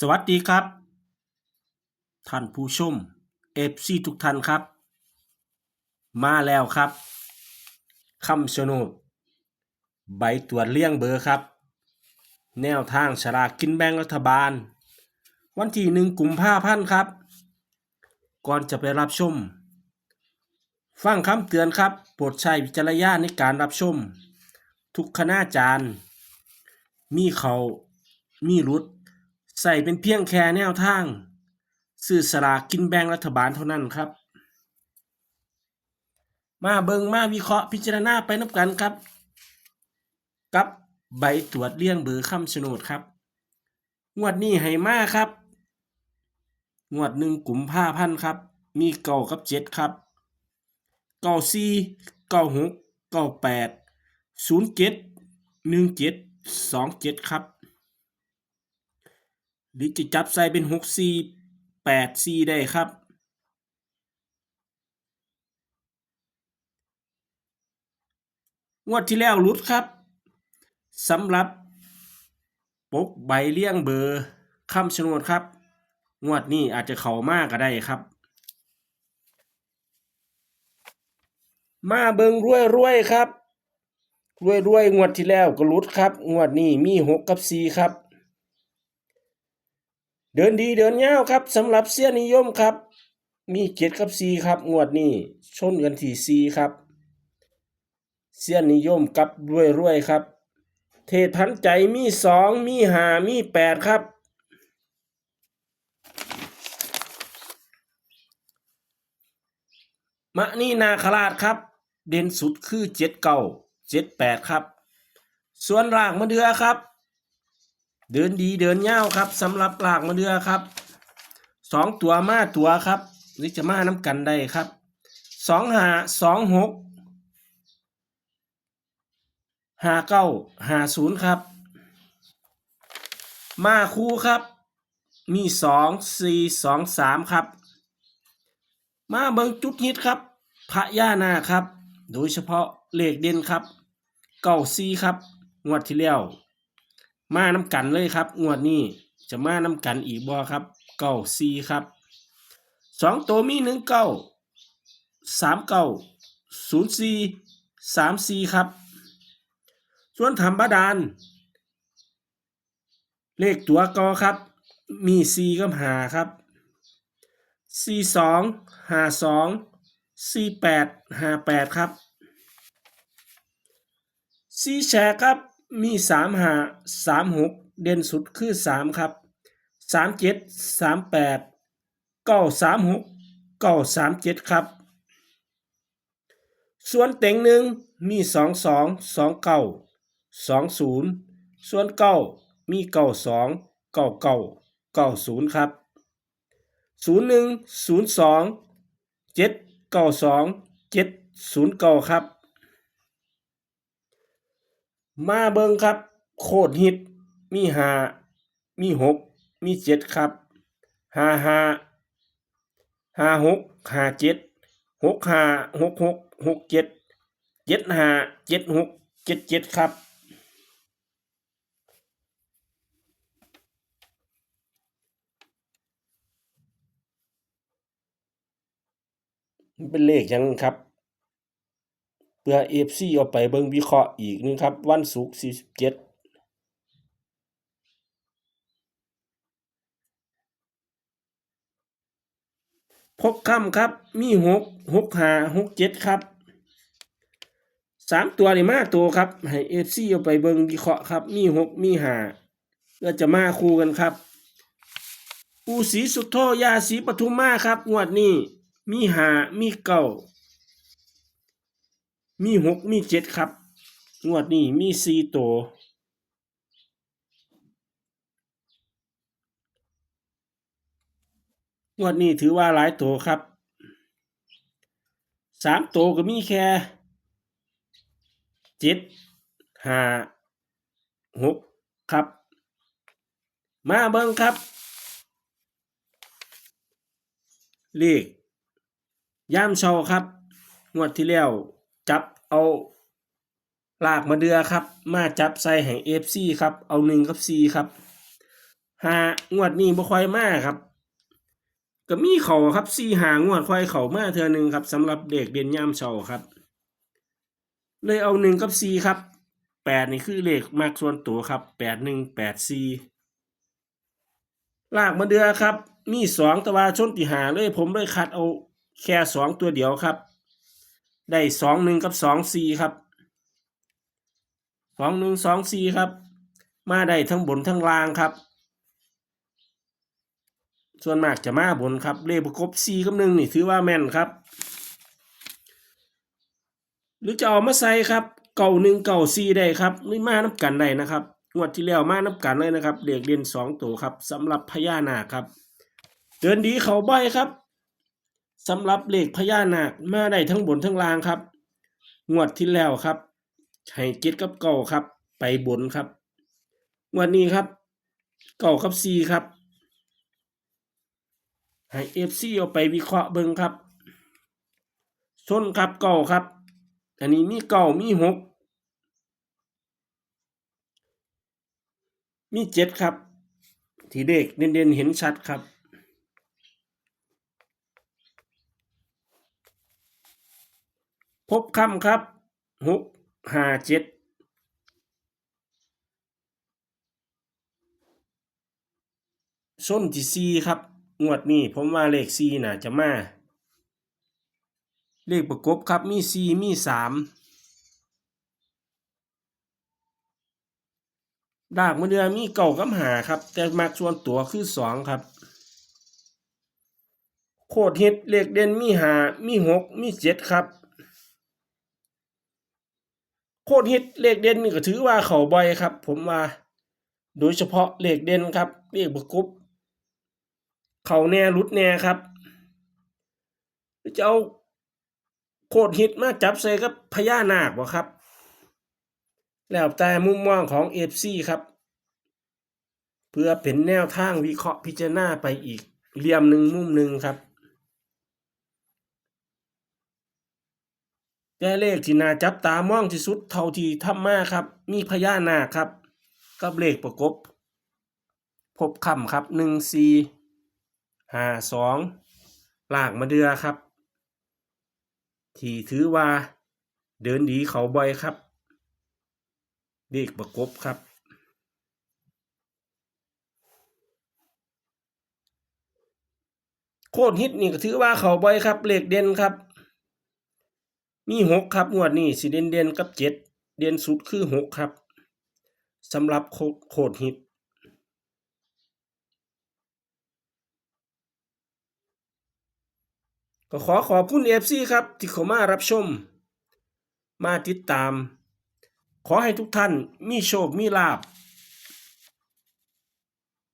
สวัสดีครับ ท่านผู้ชมเอฟซีทุกท่านครับ มาแล้วครับคำชะโนดใบตรวจเลี่ยงเบอร์ครับ แนวทางฉลากกินแบ่งรัฐบาล วันที่หนึ่งกุมภาพันธ์ครับ ก่อนจะไปรับชม ฟังคำเตือนครับ โปรดใช้วิจารณญาณในการรับชม ทุกคณาจารย์ มีเขามีรุด ใส่เป็นเพียงแค่แนวทางสื่อสลากกินแบ่งรัฐบาลเท่านั้นครับ มาเบิงมาวิเคราะห์พิจารณาไปนับกันครับ กับใบตรวจเลี่ยงเบอร์คำชะโนดครับ งวดนี้ให้มาครับ งวดหนึ่งกลุ่มผ้าพันครับ มีเก่ากับเจ็ดครับเก้าสี่เก้าหกเก้าแปดศูนย์เจ็ดหนึ่งเจ็ดสองเจ็ดครับ หรือจะจับใส่เป็นหกสี่แปดสี่ได้ครับ งวดที่แล้วหลุดครับสำหรับปกใบเลี่ยงเบอร์คำชะโนดครับ งวดนี้อาจจะเข้ามากก็ได้ครับ มาเบิงรวยรวยครับรวยรวยงวดที่แล้วก็หลุดครับ งวดนี้มีหกกับสี่ครับ เดินดีเดินยาวครับสำหรับเสี้ยนิยมครับ มีเจ็ดกับสี่ครับ งวดนี้ชนกันที่สี่ครับ เสี้ยนิยมกับรวยรวยครับ เทพันใจมีสองมีหามีแปดครับมะนี่นาคราชครับ เด่นสุดคือเจ็ดเก้าเจ็ดแปดครับ ส่วนรากมะเดือครับ เดินดีเดินยาวครับสำหรับรากมะเดือครับสองตัวมาตัวครับหรือจะมาน้ำกันได้ครับสองหาสองหกหาเก้าหาศูนย์ครับ มาคู่ครับ มีสองสี่สองสามครับ มาเบิงจุดฮิตครับ พระย่านาคครับ โดยเฉพาะเลขเด่นครับเก้าซีครับ งวดที่แล้ว มาน้ำกันเลยครับ งวดนี้จะมาน้ำกันอีกบ่ครับเก้าซีครับสองตัวมีหนึ่งเก้าสามเก้าศูนย์สี่สามสี่ครับ ส่วนธรรมบาดาลเลขตัวกอครับ มีสี่กับหาครับสี่สองหาสองสี่แปดหาแปดครับสี่แฉกครับ มีสามห้าสามหกเด่นสุดคือสามครับสามเจ็ดสามแปดเก้าสามหกเก้าสามเจ็ดครับ ส่วนเต็งหนึ่งมีสองสองสองเก้าสองศูนย์ส่วนเก้ามีเก้าสองเก้าเก้าเก้าศูนย์ครับศูนย์หนึ่งศูนย์สองเจ็ดเก้าสองเจ็ดศูนย์เก้าครับ มาเบิงครับ โคตรฮิต มีหามีหกมีเจ็ดครับห้าห้าห้าหกห้าเจ็ดหกห้าหกหกหกเจ็ดเจ็ดห้าเจ็ดหกเจ็ดเจ็ดครับ เป็นเลขยังครับ พื่อเอฟซีเอาไปเบิ่งวิเคราะห์อีกนึงครับ วันศุกร์สี่สิบเจ็ดพกคำครับ มีหกหกหาหกเจ็ดครับสามตัวนี่มาตัวครับ ให้เอฟซีเอาไปเบิ่งวิเคราะห์ครับ มีหกมีหาก็จะมาคู่กันครับปูสีสุดโทยาสีปทุมมาครับ งวดนี้ มีหามีเก้า มีหกมีเจ็ดครับ งวดนี้มีสี่ตัวงวดนี้ถือว่าหลายตัวครับสามตัวก็มีแค่เจ็ดห้าหกครับ มาเบิ่งครับ เลขย่ามเชาครับ งวดที่แล้ว จับเอาลากมาเดือครับ มาจับใส่แห่งเอฟซีครับ เอาหนึ่งกับซีครับหางวดนี้บ่ค่อยมาครับ ก็มีเขาครับสี่หางวดค่อยเขามาเทื่อหนึ่งครับสำหรับเด็กเรียนยามเช้าครับ เลยเอาหนึ่งกับสี่ครับแปดนี่คือเลขมากส่วนตัวครับแปดหนึ่งแปดสี่ลากมาเดือครับ มีสองตะวาชนติหาเลยผมเลยคัดเอาแค่สองตัวเดียวครับ ได้สองหนึ่งกับสองสี่ครับสองหนึ่งสองสี่ครับ มาได้ทั้งบนทั้งล่างครับ ส่วนมากจะมาบนครับ เลขประกบสี่กับหนึ่งนี่ถือว่าแม่นครับ หรือจะเอามาใส่ครับเก่าหนึ่งเก่าสี่ได้ครับหรือมาน้ำกันได้นะครับงวดที่แล้วมาน้ำกันเลยนะครับเด็กเรียนสองตัวครับสำหรับพญานาคครับ เดินดีเขาใบครับ สำหรับเลขพญานาคมาได้ทั้งบนทั้งล่างครับ งวดที่แล้วครับให้เจ็ดกับเก่าครับ ไปบนครับงวดนี้ครับ เก่ากับสี่ครับให้เอฟซีเอาไปวิเคราะห์เบิ่งครับชนครับเก่าครับ อันนี้มีเก่ามีหกมีเจ็ดครับ ที่เด็กเด่นๆเห็นชัดครับ พบค่ำครับหกห้าเจ็ดส้นที่สี่ครับ งวดนี้ผมว่าเลขสี่น่าจะมา เลขประกบครับมีสี่มีสามดากมะเดือมีเก่ากับหาครับ แต่มักส่วนตัวคือสองครับ โคตรเฮ็ดเลขเด่นมีหามีหกมีเจ็ดครับ โคตรฮิตเลขเด่นนี่ก็ถือว่าเขาบ่อยครับ ผมว่า โดยเฉพาะเลขเด่นครับเลขประกบเขาแน่รุดแน่ครับจะเอาโคตรฮิตมาจับใส่กับพญานาคบ่ครับ แล้วแต่มุมมองของเอฟซีครับ เพื่อเป็นแนวทางวิเคราะห์พิจารณาไปอีกเหลี่ยมหนึ่งมุมหนึ่งครับ แต่เลขที่น่าจับตามองที่สุดเท่าที่ทำมาครับ มีพญานาคครับ กับเลขประกบ พบคำครับหนึ่งสี่ห้าสองลากมาเดือครับ ที่ถือว่า เดินดีเขาบ่อยครับ เลขประกบครับ โคตรฮิตนี่ก็ถือว่าเขาบ่อยครับเลขเด่นครับ มีหกครับงวดนี้สิเด่นเด่นกับเจ็ดเด่นสุดคือหกครับสำหรับโคโคดฮิตก็ขอขอบคุณเอฟซีครับ ที่เข้ามารับชม มาติดตาม ขอให้ทุกท่านมีโชค มีลาบ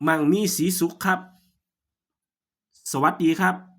มั่งมีสีสุขครับ สวัสดีครับ